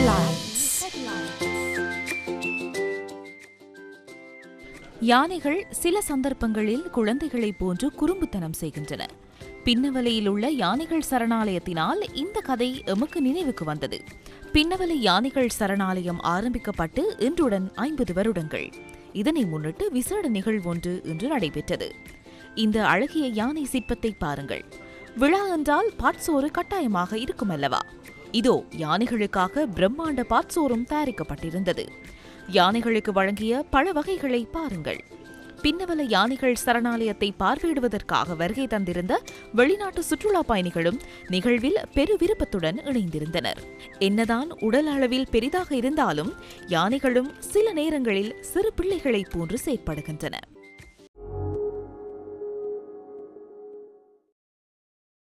Headlines. யானைகள் சில சந்தர்ப்பங்களில் குழந்தைகளைப் போன்று குறும்புத்தனம் செய்கின்றன. பின்னவலையில் உள்ள யானைகள் சரணாலயத்தினால் இந்த கதை எமக்கு நினைவுக்கு வந்தது. பின்னவலை யானைகள் சரணாலயம் ஆரம்பிக்கப்பட்டு இன்றுடன் ஐம்பது வருடங்கள். இதனை முன்னிட்டு விசேட நிகழ்வொன்று இன்று நடைபெற்றது. இந்த அழகிய யானை சிற்பத்தை பாருங்கள். விழா என்றால் பாட்சோறு கட்டாயமாக இருக்குமல்லவா இதோ யானைகளுக்காக பிரம்மாண்ட பாற்சோறும் தயாரிக்கப்பட்டிருந்தது. யானைகளுக்கு வழங்கிய பல வகைகளை பாருங்கள். பின்னவல யானைகள் சரணாலயத்தை பார்வையிடுவதற்காக வருகை தந்திருந்த வெளிநாட்டு சுற்றுலா பயணிகளும் நிகழ்வில் பெரு விருப்பத்துடன் இணைந்திருந்தனர். என்னதான் உடல் அளவில் பெரிதாக இருந்தாலும் யானைகளும் சில நேரங்களில் சிறு பிள்ளைகளைப் போன்று செயற்படுகின்றன.